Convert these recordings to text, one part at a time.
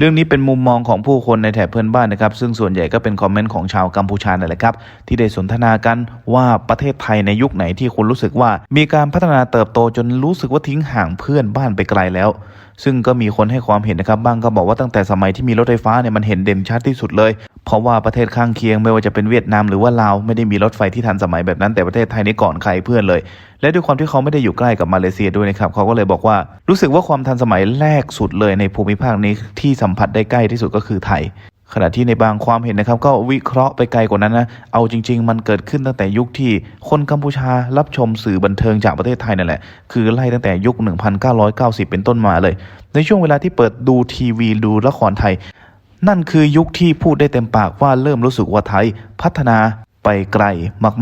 เรื่องนี้เป็นมุมมองของผู้คนในแถบเพื่อนบ้านนะครับ ซึ่งส่วนใหญ่ก็เป็นคอมเมนต์ของชาวกัมพูชานั่นแหละครับ ที่ได้สนทนากันว่าประเทศไทยในยุคไหนที่คุณรู้สึกว่า มีการพัฒนาเติบโตจนรู้สึกว่าทิ้งห่างเพื่อนบ้านไปไกลแล้ว ซึ่งก็มีคนให้ความเห็นนะครับบ้างก็บอกว่าตั้งแต่สมัยที่มีรถไฟฟ้าเนี่ยมันเห็นเด่นชัดที่สุดเลย เพราะว่าประเทศข้างเคียงไม่ว่าจะเป็นเวียดนามหรือว่าลาวไม่ได้มีรถไฟที่ทันสมัยแบบนั้นแต่ประเทศไทยนี่ก่อนใครเพื่อนเลย และด้วยความที่เขาไม่ได้อยู่ใกล้กับมาเลเซียด้วยนะครับเขาก็เลยบอกว่ารู้สึกว่าความทันสมัยแรกสุดเลยในภูมิภาคนี้ที่สัมผัสได้ใกล้ที่สุดก็คือไทยขณะที่ในบางความเห็นนะครับ ก็วิเคราะห์ไปไกลกว่านั้นนะ เอาจริง ๆ มันเกิดขึ้นตั้งแต่ยุคที่คนกัมพูชารับชมสื่อบันเทิงจากประเทศไทยนั่นแหละ คือไล่ตั้งแต่ยุค 1990 เป็นต้นมาเลย ในช่วงเวลาที่เปิดดูทีวีดูละครไทย นั่นคือยุคที่พูดได้เต็มปากว่าเริ่มรู้สึกว่าไทยพัฒนาไปไกล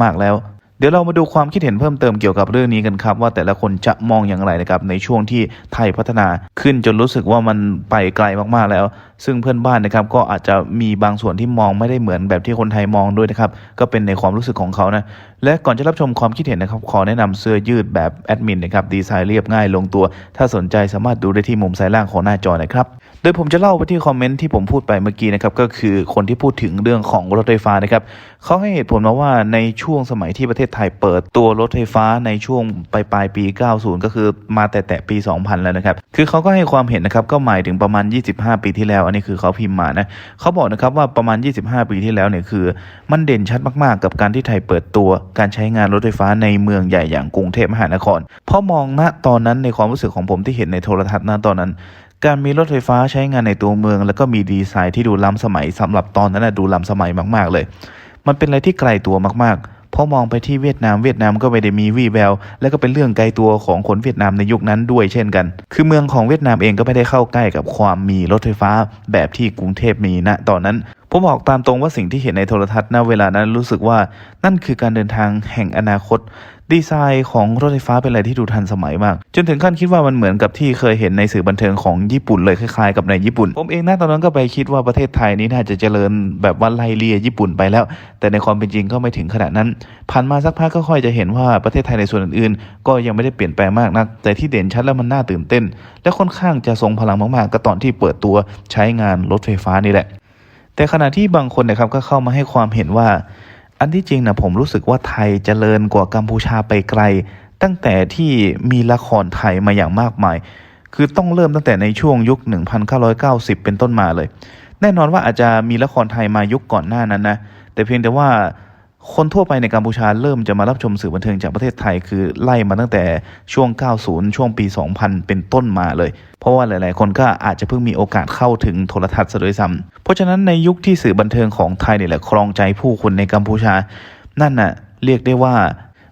มากๆแล้ว เดี๋ยวเรามาดูความคิดเห็นเพิ่มเติมเกี่ยวกับเรื่องนี้กันครับ ว่าแต่ละคนจะมองอย่างไรนะครับในช่วงที่ไทยพัฒนาขึ้นจนรู้สึกว่ามันไปไกลมากๆแล้ว ซึ่งเพื่อนบ้านนะครับก็อาจจะมีบางส่วนที่มองไม่ได้เหมือนแบบที่คนไทยมองด้วยนะครับก็เป็นในความรู้สึกของเขานะและก่อนจะรับชมความคิดเห็นนะครับขอแนะนำเสื้อยืดแบบแอดมินนะครับดีไซน์เรียบง่ายลงตัว ถ้าสนใจสามารถดูได้ที่มุมซ้ายล่างของหน้าจอนะครับ ดยผมจะเล่าไปที่คอมเมนต์ที่ผมพูดไปเมื่อกี้นะครับก็คือคนที่พูดถึงเรื่องของรถไฟฟ้านะครับเขาให้เหตุผลมาว่าในช่วงสมัยที่ประเทศไทยเปิดตัวรถไฟฟ้าในช่วงปลายปลายปี 90 ก็คือมาแต่แต่ปี 2000 แล้วนะครับคือเขาก็ให้ความเห็นนะครับก็หมายถึงประมาณ 25 ปีที่แล้ว อันนี้คือเขาพิมพ์มานะเขาบอกนะครับว่าประมาณ 25 ปีที่แล้วเนี่ยคือ มันเด่นชัดมากๆ กับการที่ไทยเปิดตัวการใช้งานรถไฟฟ้าในเมืองใหญ่อย่างกรุงเทพมหานครพราะมองณตอนนั้นในความรู้สึกของผมที่เห็นในโทรทัศน์ณตอนนั้น การมีรถไฟฟ้าใช้งานในตัวเมือง แล้วก็มีดีไซน์ที่ดูล้ำสมัยสำหรับตอนนั้นนะดูล้ำสมัยมากๆเลย มันเป็นอะไรที่ไกลตัวมากๆ เพราะมองไปที่เวียดนามเวียดนามก็ไม่ได้มีวี่แวว และก็เป็นเรื่องไกลตัวของคนเวียดนามในยุคนั้นด้วยเช่นกัน คือเมืองของเวียดนามเองก็ไม่ได้เข้าใกล้กับความมีรถไฟฟ้าแบบที่กรุงเทพมีณตอนนั้นผมบอกตามตรงว่าสิ่งที่เห็นในโทรทัศน์ณเวลานั้นรู้สึกว่านั่นคือการเดินทางแห่งอนาคต ดีไซน์ของรถไฟฟ้าเป็นอะไรที่ดูทันสมัยมาก จนถึงขั้นคิดว่ามันเหมือนกับที่เคยเห็นในสื่อบันเทิงของญี่ปุ่นเลยคล้ายๆกับในญี่ปุ่น ผมเองนะตอนนั้นก็ไปคิดว่าประเทศไทยนี้น่าจะเจริญแบบว่าไล่เลี่ยญี่ปุ่นไปแล้ว แต่ในความเป็นจริงก็ไม่ถึงขนาดนั้น ผ่านมาสักพักก็ค่อยจะเห็นว่าประเทศไทยในส่วนอื่นๆ ก็ยังไม่ได้เปลี่ยนแปลงมากนัก แต่ที่เด่นชัดแล้วมันน่าตื่นเต้น และค่อนข้างจะทรงพลังมากๆก็ตอนที่เปิดตัวใช้งานรถไฟฟ้านี่แหละ แต่ขณะที่บางคนนะครับก็เข้ามาให้ความเห็นว่า อันที่จริงนะผมรู้สึกว่าไทยเจริญกว่ากัมพูชาไปไกล ตั้งแต่ที่มีละครไทยมาอย่างมากมาย คือต้องเริ่มตั้งแต่ในช่วงยุค 1990 เป็นต้นมาเลย แน่นอนว่าอาจจะมีละครไทยมายุคก่อนหน้านั้นนะ แต่เพียงแต่ว่า คนทั่วไปในกัมพูชาเริ่มจะมารับชมสื่อบันเทิงจากประเทศไทย คือไล่มาตั้งแต่ช่วง 90 ช่วงปี 2000 เป็นต้นมาเลย เพราะว่าหลาย ๆ คนก็อาจจะเพิ่งมีโอกาสเข้าถึงโทรทัศน์ซะด้วยซ้ำเพราะฉะนั้นในยุคที่สื่อบันเทิงของไทยเนี่ยแหละครองใจผู้คนในกัมพูชา นั่นน่ะเรียกได้ว่า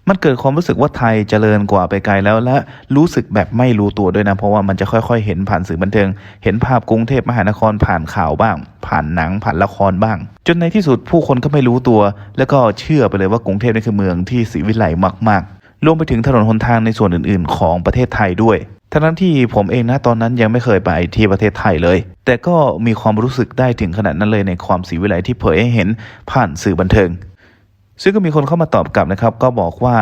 มันเกิดความรู้สึกว่าไทยเจริญกว่าไปไกลแล้วและรู้สึกแบบไม่รู้ตัวด้วยนะ เพราะว่ามันจะค่อยๆ เห็นผ่านสื่อบันเทิง เห็นภาพกรุงเทพมหานครผ่านข่าวบ้าง ผ่านหนังผ่านละครบ้าง จนในที่สุดผู้คนก็ไม่รู้ตัว แล้วก็เชื่อไปเลยว่ากรุงเทพนี่คือเมืองที่สีวิไลมากๆรวมไปถึงถนนหนทางในส่วนอื่น ๆ ของประเทศไทยด้วยทั้งนั้นที่ผมเองนะตอนนั้นยังไม่เคยไปที่ประเทศไทยเลย แต่ก็มีความรู้สึกได้ถึงขนาดนั้นเลยในความสีวิไลที่เผยให้เห็นผ่านสื่อบันเทิง ซึ่งก็มีคนเข้ามาตอบกลับนะครับ ก็บอกว่า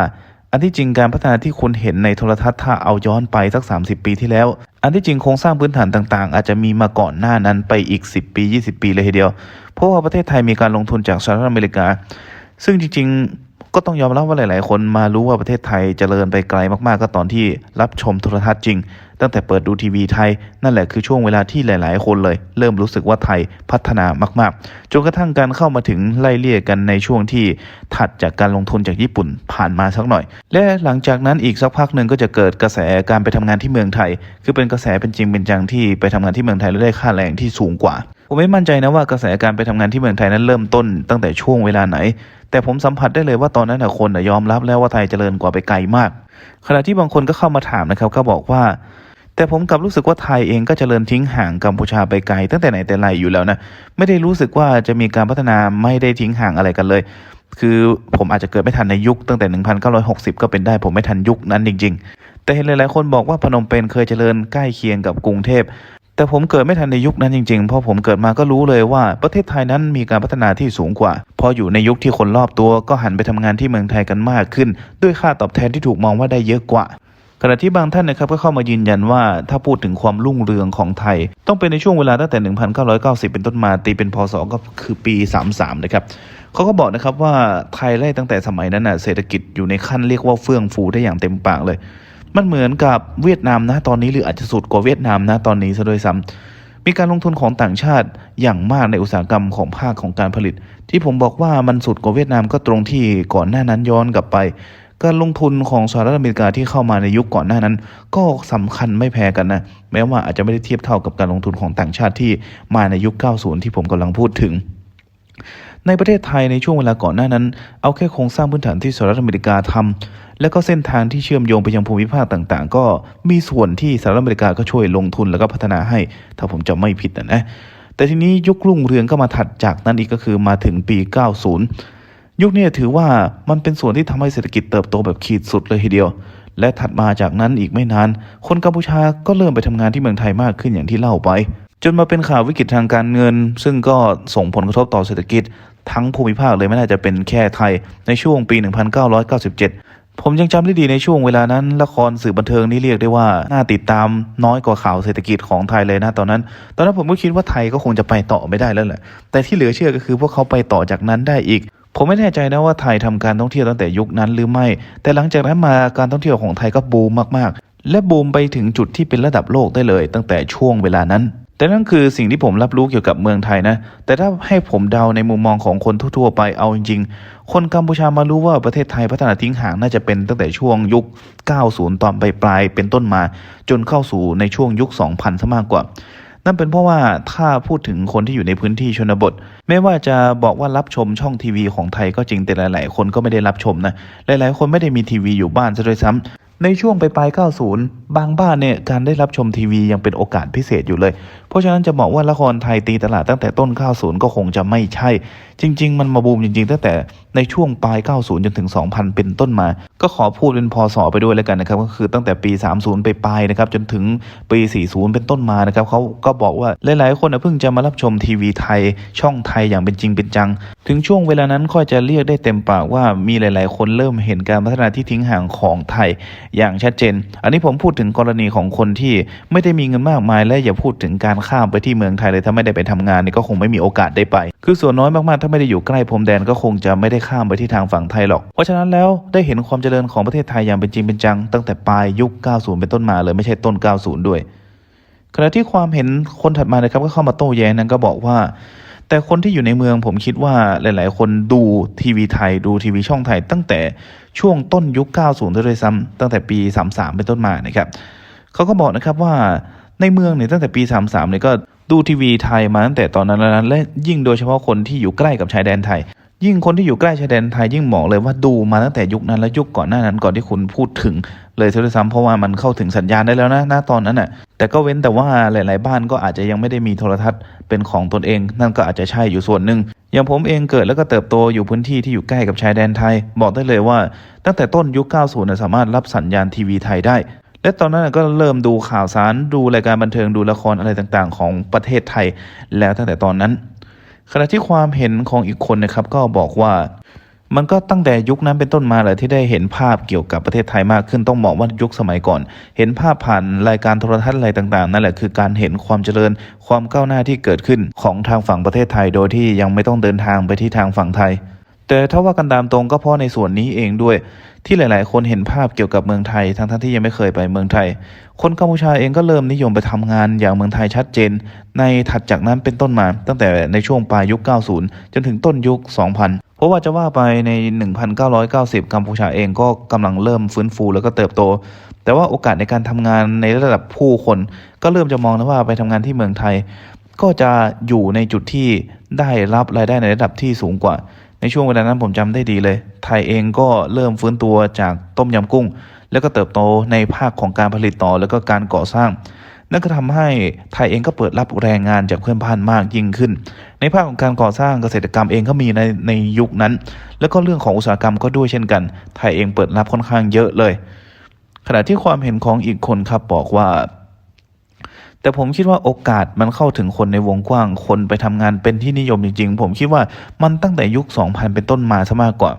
อันที่จริงการพัฒนาที่คุณเห็นในโทรทัศน์ถ้าเอาย้อนไปสัก 30 ปีที่แล้ว อันที่จริงโครงสร้างพื้นฐานต่างๆ อาจจะมีมาก่อนหน้านั้นไปอีก 10 ปี 20 ปีเลยทีเดียว เพราะว่าประเทศไทยมีการลงทุนจากสหรัฐอเมริกา ซึ่งจริงๆก็ต้องยอมรับว่าหลาย ๆ คนมารู้ว่าประเทศไทยเจริญไปไกลมากๆ ก็ตอนที่รับชมโทรทัศน์จริงตั้งแต่เปิดดูทีวีไทย นั่นแหละคือช่วงเวลาที่หลาย ๆ คนเลย เริ่มรู้สึกว่าไทยพัฒนามาก ๆ จนกระทั่งการเข้ามาถึงไล่เลี่ยกันในช่วงที่ถัดจากการลงทุนจากญี่ปุ่นผ่านมาสักหน่อย และหลังจากนั้นอีกสักพักหนึ่งก็จะเกิดกระแสการไปทำงานที่เมืองไทย คือเป็นกระแสเป็นจริงเป็นจังที่ไปทำงานที่เมืองไทยแล้วได้ค่าแรงที่สูงกว่าผมไม่มั่นใจนะว่ากระแสการไปทำงานที่เมืองไทยนั้นเริ่มต้นตั้งแต่ช่วงเวลาไหน แต่ผมสัมผัสได้เลยว่าตอนนั้นคนนะยอมรับแล้วว่าไทยเจริญกว่าไปไกลมาก ขณะที่บางคนก็เข้ามาถามนะครับก็บอกว่า แต่ผมกลับรู้สึกว่าไทยเองก็เจริญทิ้งห่างกัมพูชาไปไกล ตั้งแต่ไหนแต่ไรอยู่แล้วนะไม่ได้รู้สึกว่าจะมีการพัฒนาไม่ได้ทิ้งห่างอะไรกันเลย คือผมอาจจะเกิดไม่ทันในยุคตั้งแต่ 1960 ก็เป็นได้ผมไม่ทันยุคนั้นจริง ๆ แต่เห็นหลายๆคนบอกว่าพนมเปญเคยเจริญใกล้เคียงกับกรุงเทพ แต่ผมเกิดไม่ทันในยุคนั้นจริงๆ เพราะผมเกิดมาก็รู้เลยว่าประเทศไทยนั้นมีการพัฒนาที่สูงกว่า พออยู่ในยุคที่คนรอบตัวก็หันไปทำงานที่เมืองไทยกันมากขึ้น ด้วยค่าตอบแทนที่ถูกมองว่าได้เยอะกว่า ขณะที่บางท่านนะครับก็เข้ามายืนยันว่าถ้าพูดถึงความรุ่งเรืองของไทย ต้องเป็นในช่วงเวลาตั้งแต่ 1990 เป็นต้นมาตีเป็นพศก็คือปี 33 นะครับเขาก็บอกนะครับว่าไทยไล่ตั้งแต่สมัยนั้นน่ะเศรษฐกิจอยู่ในขั้นเรียกว่าเฟื่องฟูได้อย่างเต็มปากเลย มันเหมือนกับเวียดนามนะตอนนี้หรืออาจจะสุดกว่าเวียดนามนะตอนนี้ซะด้วยซ้ำมีการลงทุนของต่างชาติอย่างมากในอุตสาหกรรมของภาคของการผลิต ที่ผมบอกว่ามันสุดกว่าเวียดนามก็ตรงที่ก่อนหน้านั้นย้อนกลับไป การลงทุนของสหรัฐอเมริกาที่เข้ามาในยุคก่อนหน้านั้น ก็สำคัญไม่แพ้กันนะแม้ว่าอาจจะไม่ได้เทียบเท่ากับการลงทุนของต่างชาติที่มาในยุค 90 ที่ผมกำลังพูดถึง ในประเทศไทยในช่วงเวลาก่อนหน้านั้น เอาแค่โครงสร้างพื้นฐานที่สหรัฐอเมริกาทำและก็เส้นทางที่เชื่อมโยงไปยังภูมิภาคต่างๆ ก็มีส่วนที่สหรัฐอเมริกาก็ช่วยลงทุนแล้วก็พัฒนาให้ ถ้าผมจำไม่ผิดนะนะ แต่ทีนี้ยุครุ่งเรืองก็มาถัดจากนั้นอีกก็คือมาถึงปี 90 ยุคนี้ถือว่ามันเป็นส่วนที่ทำให้เศรษฐกิจเติบโตแบบขีดสุดเลยทีเดียว และถัดมาจากนั้นอีกไม่นาน คนกัมพูชาก็เริ่มไปทำงานที่เมืองไทยมากขึ้นอย่างที่เล่าไป จนมาเป็นข่าววิกฤตทางการเงิน ซึ่งก็ส่งผลกระทบต่อเศรษฐกิจ ทั้งภูมิภาคเลยไม่น่าจะเป็นแค่ไทยในช่วงปี 1997 ผมยังจำได้ดีในช่วงเวลานั้น ละครสื่อบันเทิงนี่เรียกได้ว่า น่าติดตามน้อยกว่าข่าวเศรษฐกิจของไทยเลยนะตอนนั้น ตอนนั้นผมก็คิดว่าไทยก็คงจะไปต่อไม่ได้แล้วแหละ แต่ที่เหลือเชื่อก็คือพวกเขาไปต่อจากนั้นได้อีกผมไม่แน่ใจนะว่าไทยทำการท่องเที่ยวตั้งแต่ยุคนั้นหรือไม่ แต่หลังจากนั้นมาการท่องเที่ยวของไทยก็บูมมากๆ และบูมไปถึงจุดที่เป็นระดับโลกได้เลย ตั้งแต่ช่วงเวลานั้น แต่นั่นคือสิ่งที่ผมรับรู้เกี่ยวกับเมืองไทยนะ แต่ถ้าให้ผมเดาในมุมมองของคนทั่วๆไปเอาจริงๆ คนกัมพูชามารู้ว่าประเทศไทยพัฒนาทิ้งห่างน่าจะเป็นตั้งแต่ช่วงยุค 90 ตอนปลายๆเป็นต้นมา จนเข้าสู่ในช่วงยุค 2000 ซะมากกว่า นั่นเป็นเพราะว่าถ้าพูดถึงคนที่อยู่ในพื้นที่ชนบท ไม่ว่าจะบอกว่ารับชมช่องทีวีของไทยก็จริงแต่หลาย ๆ คนก็ไม่ได้รับชมนะ หลายๆ คนไม่ได้มีทีวีอยู่บ้านซะด้วยซ้ำในช่วงปลายๆ90 บางบ้านเนี่ยการได้รับชมทีวียังเป็นโอกาสพิเศษอยู่เลย เพราะฉะนั้นจะบอกว่าละครไทยตีตลาดตั้งแต่ต้น 90 ก็คงจะไม่ใช่ จริง ๆ มันมาบูมจริง ๆ ตั้งแต่ในช่วงปลาย 90 จนถึง 2000 เป็นต้นมา ก็ขอพูดเป็นพศไปด้วยแล้วกันนะครับ ก็คือตั้งแต่ปี 30 ไปปลายนะครับ จนถึงปี 40 เป็นต้นมานะครับเขาก็บอกว่าหลาย ๆ คนเพิ่งจะมารับชมทีวีไทย ช่องไทยอย่างเป็นจริงเป็นจัง ถึงช่วงเวลานั้นค่อยจะเรียกได้เต็มปากว่ามีหลาย ๆ คนเริ่มเห็นการพัฒนาที่ทิ้งห่างของไทย อย่างชัดเจน อันนี้ผมพูดถึงกรณีของคนที่ไม่ได้มีเงินมากมายและอย่าพูดถึงการข้ามไปที่เมืองไทยเลยถ้าไม่ได้ไปทำงานนี่ก็คงไม่มีโอกาสได้ไป คือส่วนน้อยมากๆ ถ้าไม่ได้อยู่ใกล้พรมแดนก็คงจะไม่ได้ข้ามไปที่ทางฝั่งไทยหรอก เพราะฉะนั้นแล้วได้เห็นความเจริญของประเทศไทยอย่างเป็นจริงเป็นจัง ตั้งแต่ปลายยุค 90 เป็นต้นมาเลยไม่ใช่ต้น 90 ด้วย ขณะที่ความเห็นคนถัดมานะครับก็เข้ามาโต้แย้งนั้นก็บอกว่าแต่คนที่อยู่ในเมืองผมคิดว่าหลาย ๆ คนดูทีวีไทยดูทีวีช่องไทย ตั้งแต่ช่วงต้นยุค 90ด้วยซ้ำตั้งแต่ปี 33 เป็นต้นมานะครับเขาก็บอกนะครับว่า ในเมืองเนี่ยตั้งแต่ปี 33เนี่ยก็ดูทีวีไทยมาตั้งแต่ตอนนั้นแล้วนะและยิ่งโดยเฉพาะคนที่อยู่ใกล้กับชายแดนไทย ยิ่งคนที่อยู่ใกล้ชายแดนไทยยิ่งบอกเลยว่าดูมาตั้งแต่ยุคนั้นและยุคก่อนหน้านั้นก่อนที่คุณพูดถึง เลยซะด้วยซ้ำเพราะว่ามันเข้าถึงสัญญาณได้แล้วนะณตอนนั้นน่ะแต่ก็เว้นแต่ว่าหลาย ๆ บ้านก็อาจจะยังไม่ได้มีโทรทัศน์เป็นของตนเอง นั่นก็อาจจะใช่อยู่ส่วนหนึ่งอย่างผมเองเกิดแล้วก็เติบโตอยู่พื้นที่ที่อยู่ใกล้กับชายแดนไทย บอกได้เลยว่า ตั้งแต่ต้นยุค 90 สามารถรับสัญญาณทีวีไทยได้ และตอนนั้นก็เริ่มดูข่าวสารดูรายการบันเทิงดูละครอะไรต่างๆ ของประเทศไทยแล้วตั้งแต่ตอนนั้น ขณะที่ความเห็นของอีกคนนะครับก็บอกว่ามันก็ตั้งแต่ยุคนั้นเป็นต้นมาแหละที่ได้เห็นภาพเกี่ยวกับประเทศไทยมากขึ้นต้องบอกว่ายุคสมัยก่อน เห็นภาพผ่านรายการโทรทัศน์อะไรต่างๆ นั่นแหละคือการเห็นความเจริญความก้าวหน้าที่เกิดขึ้นของทางฝั่งประเทศไทย โดยที่ยังไม่ต้องเดินทางไปที่ทางฝั่งไทย แต่ถ้าว่ากันตามตรงก็เพราะในส่วนนี้เองด้วย ที่หลาย ๆ คนเห็นภาพเกี่ยวกับเมืองไทย ทั้งๆที่ยังไม่เคยไปเมืองไทย คนกัมพูชาเองก็เริ่มนิยมไปทำงานอย่างเมืองไทยชัดเจน ในถัดจากนั้นเป็นต้นมา ตั้งแต่ในช่วงปลายยุค 90 จนถึงต้นยุค 2000เพราะว่าจะว่าไปใน 1990 กัมพูชาเองก็กำลังเริ่มฟื้นฟูแล้วก็เติบโต แต่ว่าโอกาสในการทำงานในระดับผู้คน ก็เริ่มจะมองนะว่าไปทำงานที่เมืองไทย ก็จะอยู่ในจุดที่ได้รับรายได้ในระดับที่สูงกว่า ในช่วงเวลานั้นผมจำได้ดีเลย ไทยเองก็เริ่มฟื้นตัวจากต้มยำกุ้ง แล้วก็เติบโตในภาคของการผลิตต่อแล้วก็การก่อสร้าง นั่นก็ทำให้ไทยเองก็เปิดรับแรงงานจากเพื่อนบ้านมากยิ่งขึ้น ในภาคของการก่อสร้างเกษตรกรรมเองก็มีในในยุคนั้น แล้วก็เรื่องของอุตสาหกรรมก็ด้วยเช่นกัน ไทยเองเปิดรับค่อนข้างเยอะเลย ขณะที่ความเห็นของอีกคนครับบอกว่า แต่ผมคิดว่าโอกาสมันเข้าถึงคนในวงกว้าง คนไปทำงานเป็นที่นิยมจริง ๆ ผมคิดว่ามันตั้งแต่ยุค 2000 เป็นต้นมาซะมากกว่า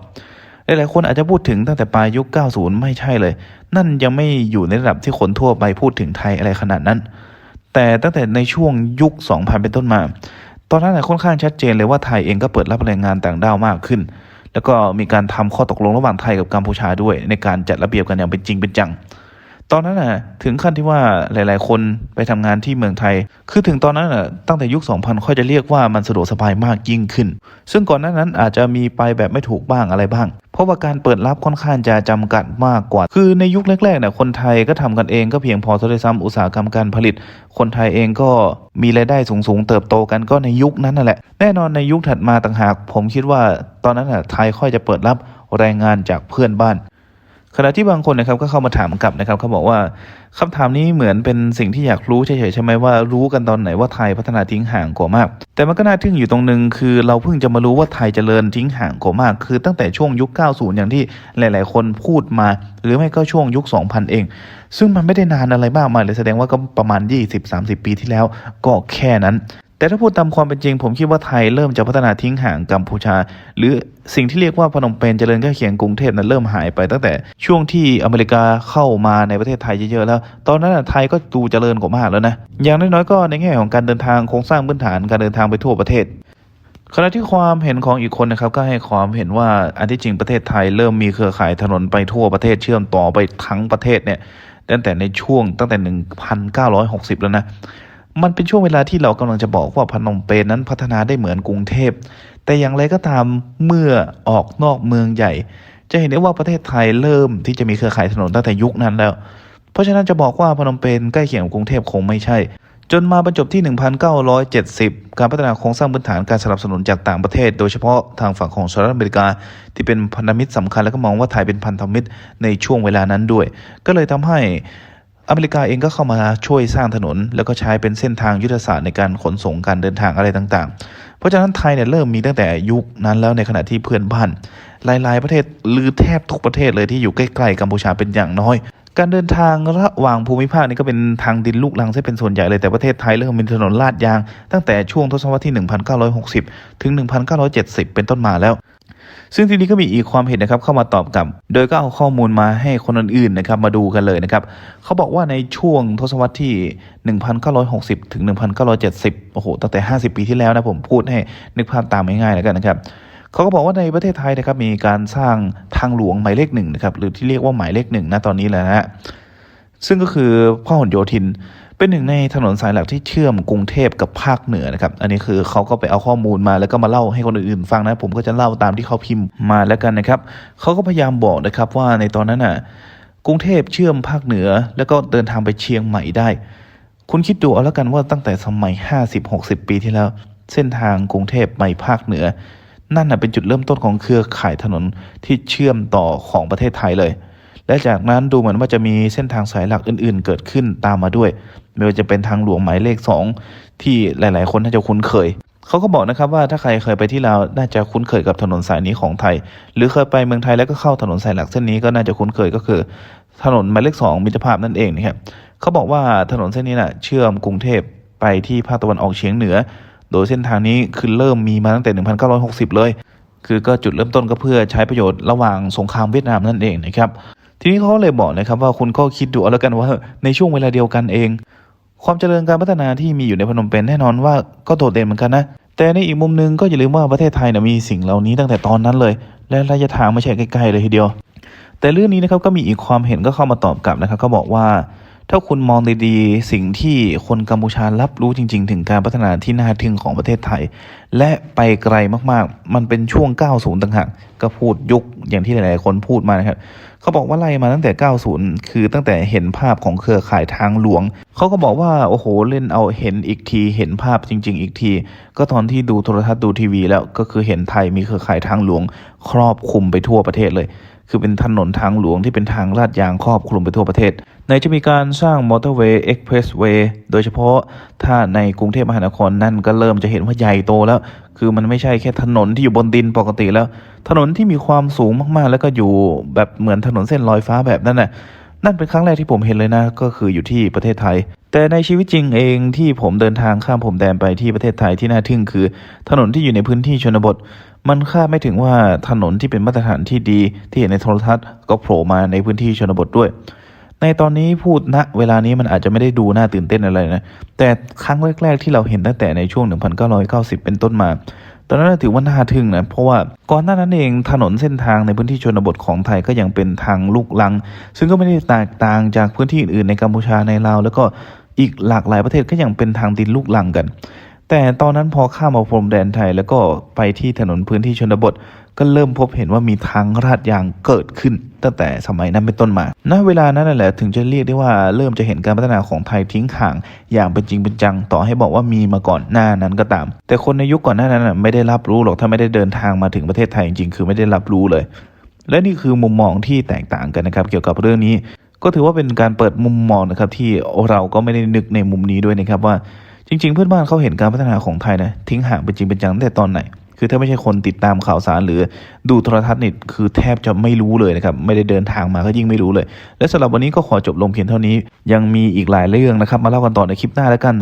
หลายๆคนอาจจะพูดถึงตั้งแต่ปลายยุค 90 ไม่ใช่เลย นั่นยังไม่อยู่ในระดับที่คนทั่วไปพูดถึงไทยอะไรขนาดนั้น แต่ตั้งแต่ในช่วงยุค 2000 เป็นต้นมา ตอนนั้นค่อนข้างชัดเจนเลยว่าไทยเองก็เปิดรับแรงงานต่างด้าวมากขึ้น แล้วก็มีการทำข้อตกลงระหว่างไทยกับกัมพูชาด้วย ในการจัดระเบียบกันอย่างเป็นจริงเป็นจัง อนนั้นน่ะถึงขั้นที่ว่าหลาย ๆ คนไปทำงานที่เมืองไทย คือถึงตอนนั้นน่ะตั้งแต่ยุค 2000 ค่อยจะเรียกว่ามันสะดวกสบายมากยิ่งขึ้น ซึ่งก่อนหน้านั้นอาจจะมีไปแบบไม่ถูกบ้างอะไรบ้าง เพราะว่าการเปิดรับค่อนข้างจะจำกัดมากกว่า คือในยุคแรกๆเนี่ยคนไทยก็ทำกันเองก็เพียงพอซะด้วยซ้ำอุตสาหกรรมการผลิต คนไทยเองก็มีรายได้สูง ๆ เติบโตกันก็ในยุคนั้นนั่นแหละ แน่นอนในยุคถัดมาต่างหาก ผมคิดว่าตอนนั้นน่ะไทยค่อยจะเปิดรับแรงงานจากเพื่อนบ้าน ขณะที่บางคนนะครับก็เข้ามาถามกลับนะครับเขาบอกว่าคำถามนี้เหมือนเป็นสิ่งที่อยากรู้เฉยๆใช่ไหมว่ารู้กันตอนไหนว่าไทยพัฒนาทิ้งห่างกว่ามาก แต่มันก็น่าทึ่งอยู่ตรงนึงคือเราเพิ่งจะมารู้ว่าไทยเจริญทิ้งห่างกว่ามาก คือตั้งแต่ช่วงยุค 90 อย่างที่หลายๆ คนพูดมา หรือไม่ก็ช่วงยุค 2000 เอง ซึ่งมันไม่ได้นานอะไรมากมายเลยแสดงว่าก็ประมาณ 20-30 ปีที่แล้วก็แค่นั้น แต่ถ้าพูดตามความเป็นจริง ผมคิดว่าไทยเริ่มจะพัฒนาทิ้งห่างกัมพูชา หรือสิ่งที่เรียกว่าพนมเปญเจริญใกล้เคียงกรุงเทพนั้นเริ่มหายไปตั้งแต่ช่วงที่อเมริกาเข้ามาในประเทศไทยเยอะๆแล้ว ตอนนั้นนะไทยก็ดูเจริญกว่ามากแล้วนะ อย่างน้อยๆก็ในแง่ของการเดินทางโครงสร้างพื้นฐานการเดินทางไปทั่วประเทศขณะที่ความเห็นของอีกคนนะครับก็ให้ความเห็นว่าอันที่จริงประเทศไทยเริ่มมีเครือข่ายถนนไปทั่วประเทศเชื่อมต่อไปทั้งประเทศเนี่ยตั้งแต่ในช่วงตั้งแต่ 1960 แล้วนะ มันเป็นช่วงเวลาที่เรากำลังจะบอกว่าพนมเปญนั้นพัฒนาได้เหมือนกรุงเทพ แต่อย่างไรก็ตามเมื่อออกนอกเมืองใหญ่ จะเห็นได้ว่าประเทศไทยเริ่มที่จะมีเครือข่ายถนนตั้งแต่ยุคนั้นแล้ว เพราะฉะนั้นจะบอกว่าพนมเปญใกล้เคียงกับกรุงเทพคงไม่ใช่ จนมาบรรจบที่ 1970 การพัฒนาโครงสร้างพื้นฐานการสนับสนุนจากต่างประเทศ โดยเฉพาะทางฝั่งของสหรัฐอเมริกา ที่เป็นพันธมิตรสำคัญและก็มองว่าไทยเป็นพันธมิตรในช่วงเวลานั้นด้วย ก็เลยทำให้ อเมริกาเองก็เข้ามาช่วยสร้างถนน แล้วก็ใช้เป็นเส้นทางยุทธศาสตร์ในการขนส่งการเดินทางอะไรต่างๆ เพราะฉะนั้นไทยเนี่ยเริ่มมีตั้งแต่ยุคนั้นแล้วในขณะที่เพื่อนบ้านหลายๆ ประเทศหรือแทบทุกประเทศเลยที่อยู่ใกล้ๆกัมพูชาเป็นอย่างน้อย การเดินทางระหว่างภูมิภาคนี่ก็เป็นทางดินลูกลังซะเป็นส่วนใหญ่เลยแต่ประเทศไทยเริ่มมีถนนลาดยาง ตั้งแต่ช่วงทศวรรษที่ 1960 ถึง 1970 เป็นต้นมาแล้ว ซึ่งทีนี้ก็มีอีกความเห็นนะครับเข้ามาตอบกลับ โดยก็เอาข้อมูลมาให้คนอื่นๆนะครับมาดูกันเลยนะครับเขาบอกว่าในช่วงทศวรรษที่ 1960 ถึง 1970 โอ้โห ตั้งแต่ 50 ปีที่แล้วนะผมพูดให้นึกภาพตามง่ายๆแล้วกันนะครับเขาก็บอกว่าในประเทศไทยนะครับมีการสร้างทางหลวงหมายเลขหนึ่งนะครับหรือที่เรียกว่าหมายเลขหนึ่งนะตอนนี้แหละนะฮะซึ่งก็คือพหลโยธิน เป็นหนึ่งในถนนสายหลักที่เชื่อมกรุงเทพกับภาคเหนือนะครับ อันนี้คือเขาก็ไปเอาข้อมูลมาแล้วก็มาเล่าให้คนอื่นๆฟังนะ ผมก็จะเล่าตามที่เขาพิมพ์มาแล้วกันนะครับ เขาก็พยายามบอกนะครับว่าในตอนนั้นน่ะ กรุงเทพเชื่อมภาคเหนือ แล้วก็เดินทางไปเชียงใหม่ได้ คุณคิดดูเอาแล้วกันว่าตั้งแต่สมัย 50-60 ปีที่แล้ว เส้นทางกรุงเทพไปภาคเหนือ นั่นน่ะเป็นจุดเริ่มต้นของเครือข่ายถนนที่เชื่อมต่อของประเทศไทยเลย และจากนั้นดูเหมือนว่าจะมีเส้นทางสายหลักอื่น ๆ เกิดขึ้นตามมาด้วยไม่ว่าจะเป็นทางหลวงหมายเลข 2 ที่หลาย ๆ คนน่าจะคุ้นเคยเขาก็บอกนะครับว่าถ้าใครเคยไปที่ลาวน่าจะคุ้นเคยกับถนนสายนี้ของไทย หรือเคยไปเมืองไทยแล้วก็เข้าถนนสายหลักเส้นนี้ก็น่าจะคุ้นเคยก็คือ ถนนหมายเลข 2 มิตรภาพนั่นเองนะครับเขาบอกว่าถนนเส้นนี้น่ะเชื่อมกรุงเทพไปที่ภาคตะวันออกเฉียงเหนือ โดยเส้นทางนี้คือเริ่มมีมาตั้งแต่ 1960 เลย คือก็จุดเริ่มต้นก็เพื่อใช้ประโยชน์ระหว่างสงครามเวียดนามนั่นเองนะครับ ทีนี้เขาเลยบอกนะครับว่าคุณก็คิดดูเอาแล้วกันว่าในช่วงเวลาเดียวกันเอง ความเจริญการพัฒนาที่มีอยู่ในพนมเปญแน่นอนว่าก็โดดเด่นเหมือนกันนะแต่ในอีกมุมหนึงก็อย่าลืมว่าประเทศไทยนะมีสิ่งเหล่านี้ตั้งแต่ตอนนั้นเลย และระยะทางไม่ใช่ใกล้ๆเลยทีเดียว แต่เรื่องนี้นะครับก็มีอีกความเห็นก็เข้ามาตอบกลับนะครับ ก็บอกว่า ถ้าคุณมองดีๆ สิ่งที่คนกัมพูชารับรู้จริง ๆ ถึงการพัฒนาที่น่าทึ่งของประเทศไทย และไปไกลมากๆ มันเป็นช่วง 90 ต่างหากก็พูดยุคอย่างที่หลายๆ คนพูดมานะครับเขาบอกว่าไล่มาตั้งแต่ 90 คือตั้งแต่เห็นภาพของเครือข่ายทางหลวง เขาก็บอกว่าโอ้โหเล่นเอาเห็นอีกทีเห็นภาพจริง ๆ อีกที ก็ตอนที่ดูโทรทัศน์ดูทีวี แล้วก็คือเห็นไทยมีเครือข่ายทางหลวง ครอบคลุมไปทั่วประเทศเลย คือเป็นถนนทางหลวงที่เป็นทางลาดยางครอบคลุมไปทั่วประเทศ ในจะมีการสร้างมอเตอร์เวย์เอ็กเพรสเวย์โดยเฉพาะถ้าในกรุงเทพมหานครนั่นก็เริ่มจะเห็นว่าใหญ่โตแล้ว คือมันไม่ใช่แค่ถนนที่อยู่บนดินปกติแล้ว ถนนที่มีความสูงมากๆ แล้วก็อยู่แบบเหมือนถนนเส้นลอยฟ้าแบบนั้นน่ะนั่นเป็นครั้งแรกที่ผมเห็นเลยนะ ก็คืออยู่ที่ประเทศไทย แต่ในชีวิตจริงเองที่ผมเดินทางข้ามผมแดนไปที่ประเทศไทยที่น่าทึ่งคือ ถนนที่อยู่ในพื้นที่ชนบท มันคาดไม่ถึงว่าถนนที่เป็นมาตรฐานที่ดีที่เห็นในโทรทัศน์ก็โผล่มาในพื้นที่ชนบทด้วย ในตอนนี้พูดณเวลานี้มันอาจจะไม่ได้ดูน่าตื่นเต้นอะไรนะ แต่ครั้งแรก ๆ ที่เราเห็นตั้งแต่ในช่วง 1990 เป็นต้นมา ตอนนั้นถือว่าน่าทึ่งนะ เพราะว่าก่อนหน้านั้นเองถนนเส้นทางในพื้นที่ชนบทของไทยก็ยังเป็นทางลูกลัง ซึ่งก็ไม่ได้แตกต่างจากพื้นที่อื่นๆในกัมพูชาในลาวแล้วก็อีกหลากหลายประเทศก็ยังเป็นทางดินลูกลังกัน แต่ตอนนั้นพอข้ามมาพรมแดนไทย แล้วก็ไปที่ถนนพื้นที่ชนบท ก็เริ่มพบเห็นว่ามีทางลาดยางเกิดขึ้น ตั้งแต่สมัยนั้นเป็นต้นมา ณ เวลานั้นแหละถึงจะเรียกได้ว่าเริ่มจะเห็นการพัฒนาของไทยทิ้งห่าง อย่างเป็นจริงเป็นจัง ต่อให้บอกว่ามีมาก่อนหน้านั้นก็ตาม แต่คนในยุคก่อนหน้านั้นไม่ได้รับรู้หรอก ถ้าไม่ได้เดินทางมาถึงประเทศไทยจริงๆ คือไม่ได้รับรู้เลย และนี่คือมุมมองที่แตกต่างกันนะครับเกี่ยวกับเรื่องนี้ ก็ถือว่าเป็นการเปิดมุมมองนะครับที่เราก็ไม่ได้นึกในมุมนี้ด้วยนะครับว่า จริง ๆ เพื่อนบ้านเขาเห็นการพัฒนาของไทยนะทิ้งห่างเป็นจริงเป็นจังตั้งแต่ตอนไหน คือถ้าไม่ใช่คนติดตามข่าวสารหรือดูโทรทัศน์นี่คือแทบจะไม่รู้เลยนะครับไม่ได้เดินทางมาก็ยิ่งไม่รู้เลย และสำหรับวันนี้ก็ขอจบลงเพียงเท่านี้ ยังมีอีกหลายเรื่องนะครับ มาเล่ากันต่อในคลิปหน้าแล้วกัน